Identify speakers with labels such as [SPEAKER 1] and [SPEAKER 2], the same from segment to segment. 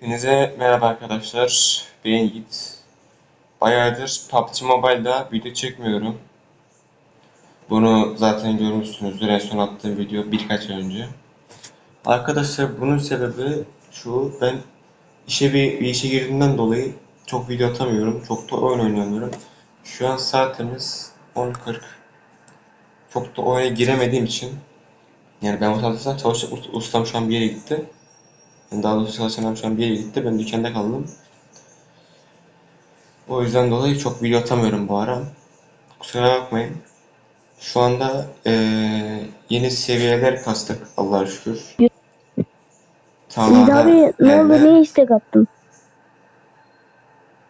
[SPEAKER 1] Hepinize merhaba arkadaşlar. Ben Yiğit. Bayağıdır PUBG Mobile'da video çekmiyorum. Bunu zaten görmüşsünüzdür en son attığım video birkaç ay önce. Arkadaşlar bunun sebebi şu ben işe bir, bir işe girdiğimden dolayı çok video atamıyorum. Çok da oyun oynamıyorum. Şu an saatimiz 10.40. Çok da oyuna giremediğim için yani ben utandıysam çalışacak ustam şu an bir yere gitti. Yani daha doğrusu çalışan şu an bir yere gitti. Ben dükkanda kaldım. O yüzden dolayı çok video atamıyorum bu ara. Kusura bakmayın. Şu anda eee, yeni seviyeler kastık Allah'a şükür. Tavada
[SPEAKER 2] abi ne oldu ne istek attın?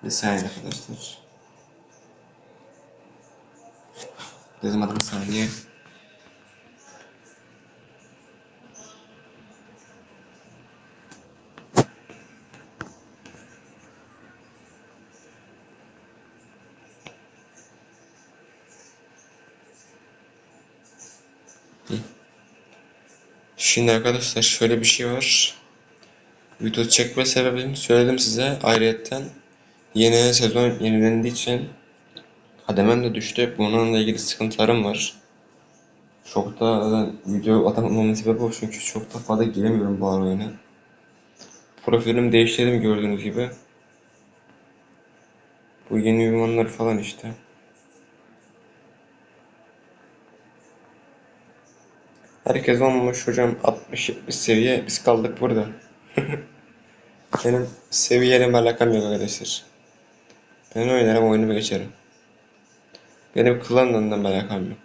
[SPEAKER 1] Bir saniye arkadaşlar. Dedim adım saniye. Şimdi arkadaşlar şöyle bir şey var. Video çekme sebebimi söyledim size. Ayrıyetten yeni sezon yenilendiği için kademem de düştü. Bununla ilgili sıkıntılarım var. Çok da video atamamamın sebebi o çünkü çok da fazla giremiyorum bu ara oyuna. Profilimi değiştirdim gördüğünüz gibi. Bu yeni ünvanlar falan işte. Herkes olmuş hocam 60-70 seviye biz kaldık burada. Benim seviyeyle alakam yok arkadaşlar. Ben oynarım oyunumu geçerim. Benim klanla da alakam yok.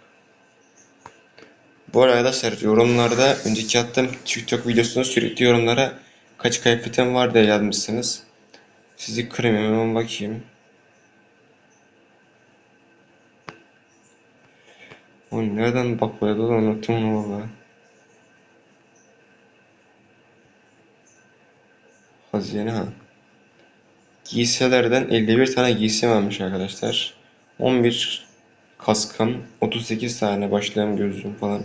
[SPEAKER 1] Bu arada arkadaşlar yorumlarda önceki attığım TikTok videosunu sürekli yorumlara kaç kıyafetim var diye yazmışsınız. Sizi hemen bakayım. Oğlum nereden bakıyordu da unuttum onu valla. Hazine ha. Giysilerden 51 tane giysim varmış arkadaşlar. 11 kaskım, 38 tane başlığım, gözlüğüm falan.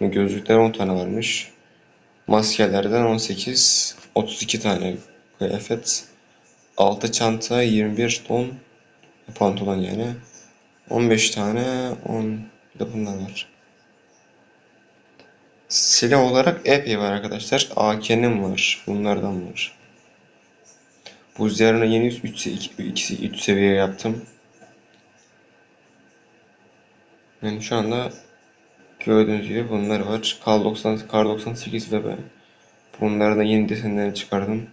[SPEAKER 1] Gözlükler 10 tane varmış. Maskelerden 18, 32 tane kıyafet. 6 çanta, 21 don, pantolon yani. 15 tane, 10 bunlar var. Silah olarak epey var arkadaşlar. AK'nim var. Bunlardan var. Buz diyarına yeni 3 2 3 seviye yaptım. Yani şu anda gördüğünüz gibi bunlar var. Kar 90 Kar 98 ve ben. Bunların da yeni desenlerini çıkardım.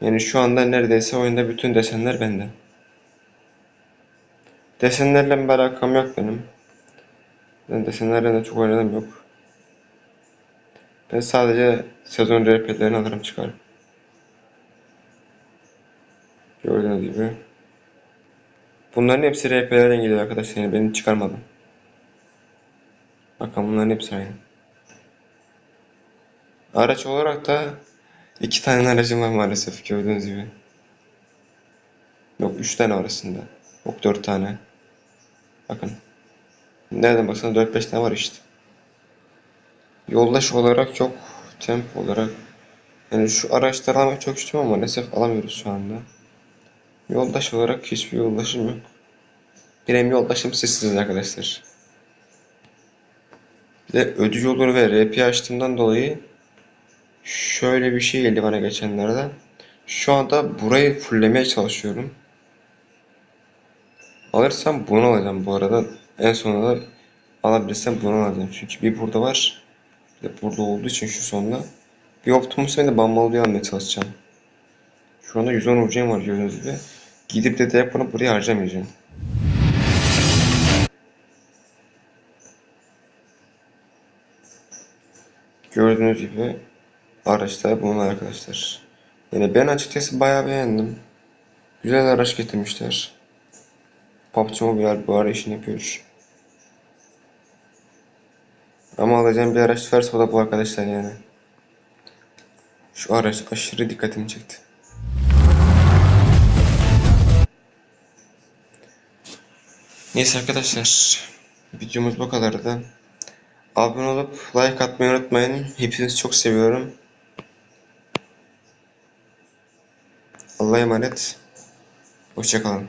[SPEAKER 1] Yani şu anda neredeyse oyunda bütün desenler bende. Desenlerle bir alakam yok benim. Ben desenlerle de çok oynadım yok. Ben sadece sezon RP'lerini alırım çıkarım. Gördüğünüz gibi. Bunların hepsi RP'lerden geliyor arkadaşlar. Yani benim çıkarmadım. Bakın bunların hepsi aynı. Araç olarak da iki tane aracım var maalesef gördüğünüz gibi. Yok üç tane arasında. Yok dört tane. Bakın. Nereden baksanız 4-5 tane var işte. Yoldaş olarak çok, tempo olarak yani şu araçları almak çok istiyorum ama maalesef alamıyoruz şu anda. Yoldaş olarak hiçbir yoldaşım yok. Benim yoldaşım sizsiniz arkadaşlar. Bir de ödül olur ve RP açtığımdan dolayı şöyle bir şey geldi bana geçenlerde. Şu anda burayı fulllemeye çalışıyorum. Alırsam bunu alacağım bu arada. En sonunda da alabilirsem bunu alacağım. Çünkü bir burada var. Bir de burada olduğu için şu sonunda. Bir Optimus ve de Bumblebee almaya çalışacağım. Şu anda 110 ucum var gördüğünüz gibi. Gidip de bunu buraya harcamayacağım. Gördüğünüz gibi araçlar bunlar arkadaşlar. Yani ben açıkçası bayağı beğendim. Güzel araç getirmişler. PUBG Mobile bu ara işini yapıyor. Ama alacağım bir araç varsa o da bu arkadaşlar yani. Şu araç aşırı dikkatimi çekti. Neyse arkadaşlar. Videomuz bu kadardı. Abone olup like atmayı unutmayın. Hepinizi çok seviyorum. Allah'a emanet. Hoşçakalın.